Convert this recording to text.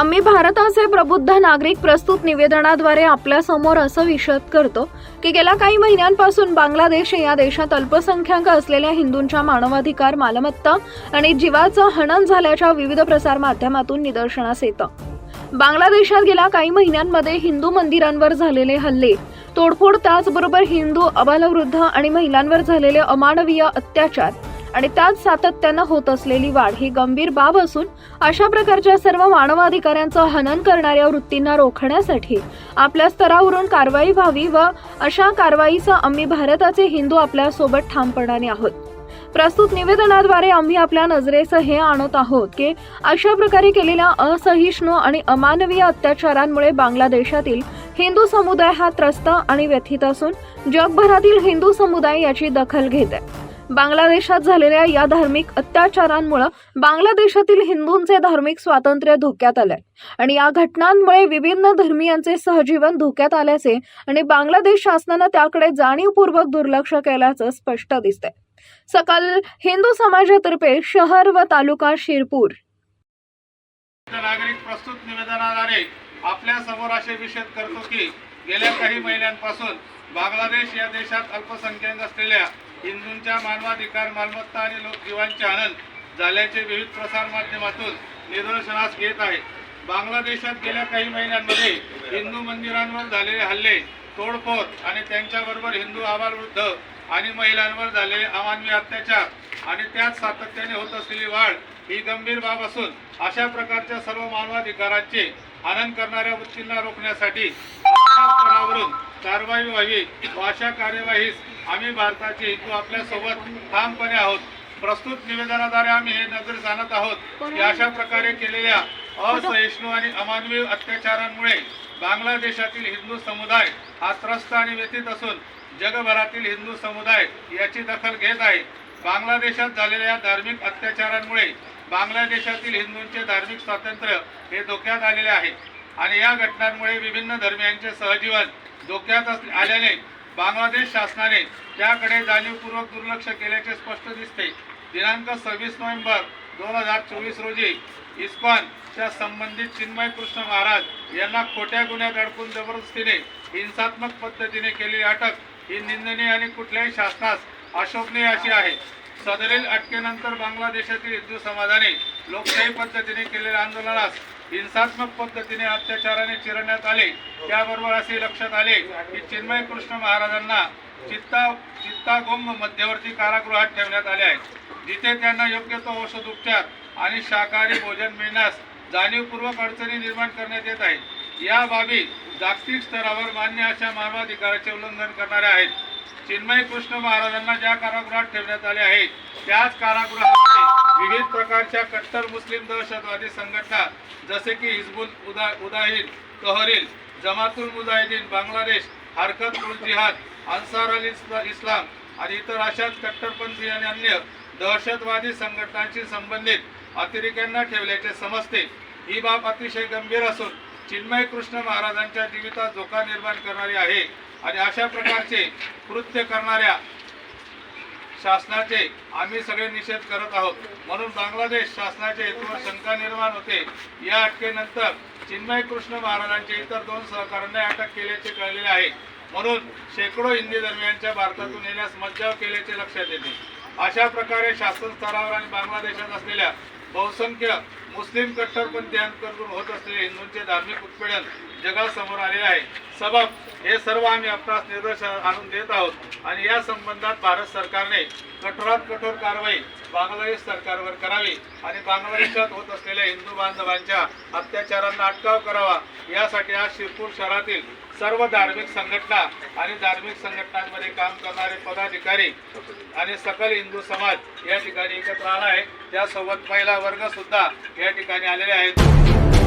आम्ही भारताचे प्रबुद्ध नागरिक प्रस्तुत निवेदनाद्वारे आपल्यासमोर असं विषद करतो की गेल्या काही महिन्यांपासून बांगलादेश या देशात अल्पसंख्याक असलेल्या हिंदूंच्या मानवाधिकार मालमत्ता आणि जीवाचं हनन झाल्याच्या विविध प्रसार माध्यमातून निदर्शनास येतं. बांगलादेशात गेल्या काही महिन्यांमध्ये हिंदू मंदिरांवर झालेले हल्ले तोडफोड त्याचबरोबर हिंदू अबालवृद्ध आणि महिलांवर झालेले अमानवीय अत्याचार आणि त्यात सातत्यानं होत असलेली वाढ ही गंभीर बाब असून अशा प्रकारच्या सर्व मानवाधिकारांचं हनन करणाऱ्या वृत्तींना रोखण्यासाठी आपल्या स्तरावरून कारवाई व्हावी व अशा कारवाईचं आम्ही भारताचे हिंदू आपल्यासोबत ठामपणाने आहोत. प्रस्तुत निवेदनाद्वारे आम्ही आपल्या नजरेस हे आणत आहोत की अशा प्रकारे केलेल्या असहिष्णू आणि अमानवीय अत्याचारांमुळे बांगलादेशातील हिंदू समुदाय हा त्रस्त आणि व्यथित असून जगभरातील हिंदू समुदाय याची दखल घेत आहे. बांगलादेशात झालेल्या या धार्मिक अत्याचारांमुळे बांगलादेशातील हिंदूंचे धार्मिक स्वातंत्र्य धोक्यात आलंय. आणि या घटनांमुळे विभिन्न धर्मियांचे सहजीवन धोक्यात आल्याचे आणि बांगलादेश शासनानं त्याकडे जाणीवपूर्वक दुर्लक्ष केल्याचं स्पष्ट दिसतंय. सकल हिंदू समाजातर्फे शहर व तालुका शिरपूर. नागरिक प्रस्तुत निवेदनाद्वारे आपल्यासमोर असे विषय करतो की गेल्या काही महिन्यांपासून बांगलादेश या देशात अल्पसंख्याक असलेल्या हिंदूंच्या मानवाधिकार मालमत्ता आणि लोकजीवांचे आनंद झाल्याचे विविध प्रसारमाध्यमातून निदर्शनास येत आहे. बांगलादेशात गेल्या काही महिन्यांमध्ये हिंदू मंदिरांवर झालेले हल्ले तोडफोड आणि त्यांच्याबरोबर हिंदू आबालवृद्ध आणि महिलांवर झालेले अमानवी अत्याचार आणि त्यात सातत्याने होत असलेली वाढ ही गंभीर बाब असून अशा प्रकारच्या सर्व मानवाधिकारांचे हनन करणाऱ्या वृत्तींना रोखण्यासाठी आपल्या स्तरावरून कारवाई व्हावी व अशा कार्यवाहीस आम्ही भारताचे हिंदू आपल्यासोबत ठामपणे आहोत. प्रस्तुत निवेदनाद्वारे आम्ही हे नजर जाणत आहोत की अशा प्रकारे केलेल्या असहिष्णू आणि अमानवीय अत्याचारांमुळे बांगलादेशातील हिंदू समुदाय हा त्रस्त आणि व्यथित असून जगभरातील हिंदू समुदाय याची दखल घेत आहे. बांगलादेशात झालेल्या धार्मिक अत्याचारांमुळे बांगलादेशातील हिंदूंचे धार्मिक स्वातंत्र्य हे धोक्यात आलेले आहे. आणि या घटनांमुळे विभिन्न धर्मियांचे सहजीवन धोक्यात आल्याने बांगलादेश शासनाने त्याकडे जाणीवपूर्वक दुर्लक्ष केल्याचे स्पष्ट दिसते. दिनांक सव्वीस नोव्हेंबर दोन हजार चोवीस रोजी इस्कॉनच्या संबंधित चिन्मय कृष्ण महाराज यांना खोट्या गुन्ह्यात अडकून जबरदस्तीने हिंसात्मक पद्धतीने केलेली अटक ही निंदनीय आणि कुठल्याही शासनास अशोभनीय अशी आहे. सदरील अटकेनंतर बांगलादेशातील हिंदू समाजाने लोकशाही पद्धतीने केलेल्या आंदोलनास हिंसात्मक पद्धतीने अत्याचाराने चिरण्यात आले. त्याबरोबर असे लक्षात आले की चिन्मय कृष्ण महाराजांना चित्ता चित्तागोंग मध्यवर्ती कारागृहात ठेवण्यात आले आहे. जिथे त्यांना योग्य तो औषध उपचार आणि शाकाहारी भोजन मिळण्यास जाणीवपूर्वक अडचणी निर्माण करण्यात येत आहे या बाबी जागतिक स्तरावर मान्य अशा मानवाधिकाराचे उल्लंघन करणाऱ्या आहेत. चिन्मय कृष्ण महाराजांना ज्या कारागृहात ठेवण्यात आले आहे त्याच कारागृहामध्ये विविध प्रकारच्या कट्टर मुस्लिम दहशतवादी संघटना जसे की हिजबुल उदा उदाहीन तहरील जमातुल मुजाहिदीन बांगलादेश हरकत उल जिहाद अन्सार अल इस्लाम आणि इतर अशाच कट्टरपंथी आणि अन्य दहशतवादी संघटनांशी संबंधित अतिरेक्यांना ठेवल्याचे समजते. ही बाब अतिशय गंभीर असून चिन्मय कृष्ण महाराजांच्या जीवितात धोका निर्माण करणारी आहे. आणि अशा प्रकारचे कृत्य करणाऱ्या शासनाचे आम्ही सगळे निषेध करत आहोत. म्हणून बांगलादेश शासनाच्या हेतूवर शंका निर्माण होते. या अटकेनंतर चिन्मय कृष्ण महाराजांचे इतर दोन सहकाऱ्यांना अटक केल्याचे कळलेले आहे. म्हणून शेकडो हिंदी दरम्यानच्या भारतातून येण्यास मज्जाव केल्याचे लक्षात येते. अशा प्रकारे शासन स्तरावर आणि बांगलादेशात असलेल्या बहुसंख्य मुस्लिम कट्टरपंथीयांकडून होत असलेले हिंदूंचे धार्मिक उत्पीडन जगासमोर आलेले आहे. सबब हे सर्व आम्ही आपणास निदर्शन आणून देत आहोत आणि या संबंधात भारत सरकारने कठोरात कठोर कारवाई बांगलादेश सरकारवर करावी आणि बांगलादेशात होत असलेल्या हिंदू बांधवांच्या अत्याचारांना अटकाव करावा. यासाठी आज शिरपूर शहरातील सर्व धार्मिक संघटना आणि धार्मिक संघटनांमध्ये काम करणारे पदाधिकारी आणि सकल हिंदू समाज या ठिकाणी एकत्र आला आहे. त्यासोबत महिला वर्ग सुद्धा या ठिकाणी आलेले आहेत.